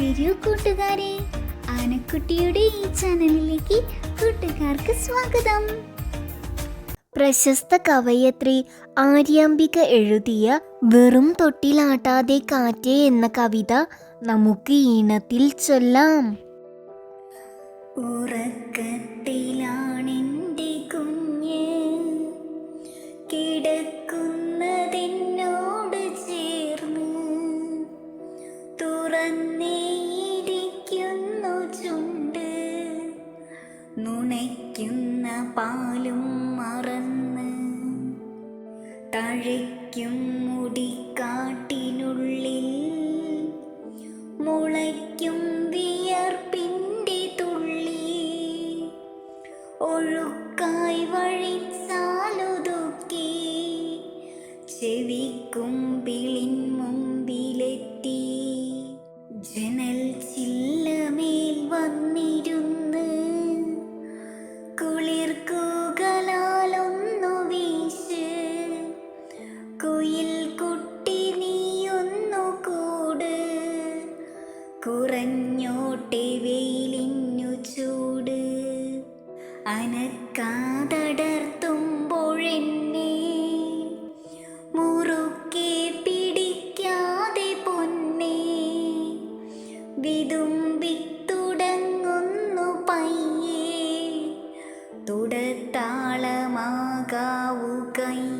വരൂ കൂട്ടുകാരെ. ആനക്കുട്ടിയുടെ ഈ ചാനലിലേക്ക് കൂട്ടുകാർക്ക് സ്വാഗതം. പ്രശസ്ത കവയത്രി ആര്യാംബിക എഴുതിയ വെറും തൊട്ടിലാട്ടാതെ കാറ്റേ എന്ന കവിത നമുക്ക് ഈണത്തിൽ ചൊല്ലാം. ഉറക്കത്തിലാണെന്റെ കുഞ്ഞ് നുണയ്ക്കുന്ന പാലും മറന്ന് തഴയ്ക്കും മുടിക്കാട്ടിനുള്ളിൽ മുളയ്ക്കും വിയർപ്പിന്റെ തുള്ളി ഒഴുക്കായി വഴി സാലുതുക്കി ചെവിക്കുമ്പിളിൻ മുമ്പിലെത്തി ജനൽ ചില്ലമേൽ വന്നിരുന്ന് കുറഞ്ഞോട്ടെ വെയിലിഞ്ഞു ചൂട്. അനക്കാതടർത്തുമ്പോഴെന്നെ മുറുക്കെ പിടിക്കാതെ പൊന്നെ. വിതുമ്പിത്തുടങ്ങുന്നു പയ്യേ. തുടത്താളമാകാവു കയ്യേ